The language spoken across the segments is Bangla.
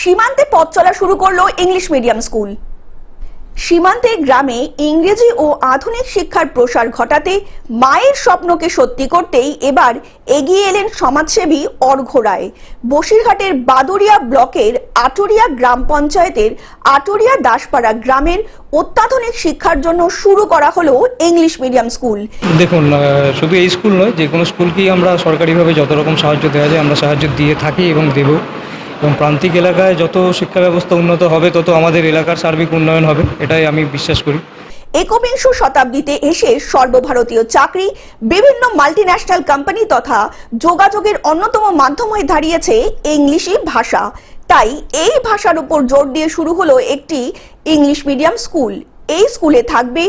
সীমান্তে পথ চলা শুরু করল ইংলিশ মিডিয়াম স্কুল। সীমান্তে গ্রামে ইংরেজি ও আধুনিক শিক্ষার প্রসার ঘটাতে মায়ের স্বপ্নকে সত্যি করতেই এবার এগিয়ে এলেন সমাজসেবী অর্ঘ রায়। বসিরহাটের বাদুরিয়া ব্লকের আটুরিয়া গ্রাম পঞ্চায়েতের আটুরিয়া দাসপাড়া গ্রামের অত্যাধুনিক শিক্ষার জন্য শুরু করা হলো ইংলিশ মিডিয়াম স্কুল। দেখুন শুধু এই স্কুল নয়, যে কোনো স্কুলকেই আমরা সরকারিভাবে যত রকম সাহায্য দেওয়া যায়, আমরা সাহায্য দিয়ে থাকি এবং দেব। এবং প্রান্তিক এলাকায় যত শিক্ষা ব্যবস্থা উন্নত হবে, তত আমাদের এলাকার সার্বিক উন্নয়ন হবে, এটাই আমি বিশ্বাস করি। একবিংশ শতাব্দীতে এসে সর্বভারতীয় চাকরি, বিভিন্ন মাল্টিন্যাশনাল কোম্পানি তথা যোগাযোগের অন্যতম মাধ্যম হয়ে দাঁড়িয়েছে ইংলিশই ভাষা। তাই এই ভাষার উপর জোর দিয়ে শুরু হলো একটি ইংলিশ মিডিয়াম স্কুল। এই স্কুলে থাকবে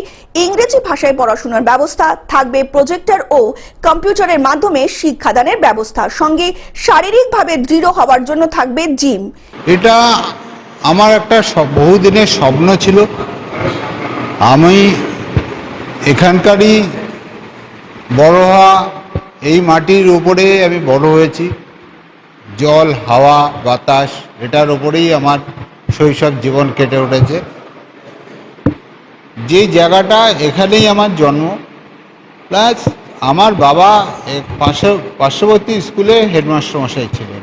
ইংরেজি ভাষায় পড়াশোনার ব্যবস্থা, থাকবে প্রজেক্টর ও কম্পিউটারের মাধ্যমে শিক্ষাদানের ব্যবস্থা। সঙ্গে শারীরিকভাবে দৃঢ় হওয়ার জন্য থাকবে জিম এটা আমার একটা বহুদিনের স্বপ্ন ছিল। আমি এখানকারই বড় হওয়া এই মাটির উপরে আমি বড় হয়েছি। জল, হাওয়া, বাতাস, এটার উপরেই আমার শৈশব জীবন কেটে উঠেছে। যে জায়গাটা এখানেই আমার জন্ম। প্লাস আমার বাবা পাশে পার্শ্ববর্তী স্কুলে হেডমাস্টার মশাই ছিলেন।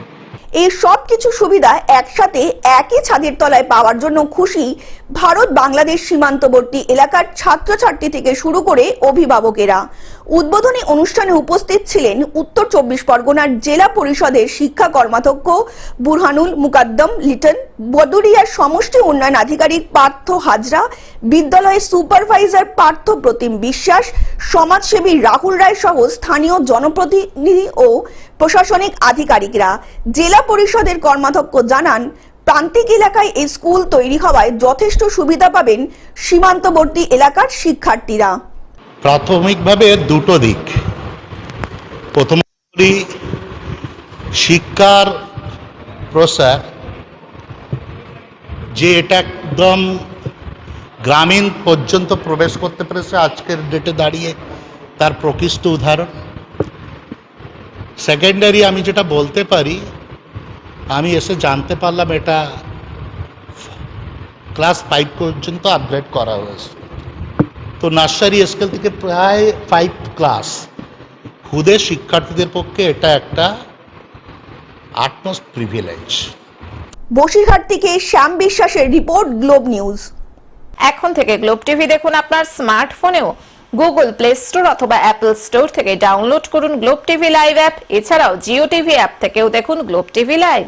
এই সব কিছু সুবিধা একসাথে একই ছাদের তলায় পাওয়ার জন্য খুশি ভারত বাংলাদেশ সীমান্তবর্তী এলাকার ছাত্রছাত্রী থেকে শুরু করে অভিভাবকেরা। উদ্বোধনী অনুষ্ঠানে উপস্থিত ছিলেন উত্তর চব্বিশ পরগনার জেলা পরিষদের শিক্ষা কর্মাধ্যক্ষ বুরহানুল মুকাদ্দম, লিটন বদুরিয়ার সমষ্টি উন্নয়ন আধিকারিক পার্থ হাজরা, বিদ্যালয়ের সুপারভাইজার পার্থ প্রতিম বিশ্বাস, সমাজসেবী রাহুল রায় সহ স্থানীয় জনপ্রতিনিধি ও প্রশাসনিক আধিকারিকরা। জেলা পরিষদের কর্মাধ্যক্ষ জানান, প্রান্তিক এলাকায় এই স্কুল তৈরি হওয়ায় যথেষ্ট সুবিধা পাবেন সীমান্তবর্তী এলাকার শিক্ষার্থীরা। প্রাথমিকভাবে দুটো দিক। প্রথম শিক্ষার প্রসার, যে এটা একদম গ্রামীণ পর্যন্ত প্রবেশ করতে পেরেছে, আজকের ডেটে দাঁড়িয়ে তার প্রকৃষ্ট উদাহরণ। সেকেন্ডারি আমি যেটা বলতে পারি, আমি এসে জানতে পারলাম এটা ক্লাস ফাইভ পর্যন্ত আপগ্রেড করা হয়েছে। তো নার্সারি স্কেল থেকে প্রায় ফাইভ ক্লাস খুদে শিক্ষার্থীদের পক্ষে এটা একটা আটমোস্ট প্রিভিলেজ বসিরহাট থেকে শ্যাম বিশ্বাসের রিপোর্ট গ্লোব নিউজ। এখন থেকে গ্লোব টিভি দেখুন আপনার স্মার্টফোনেও। গুগল প্লে স্টোর অথবা অ্যাপল স্টোর থেকে ডাউনলোড করুন গ্লোব টিভি লাইভ অ্যাপ। এছাড়াও জিও টিভি অ্যাপ থেকেও দেখুন গ্লোব টিভি লাইভ।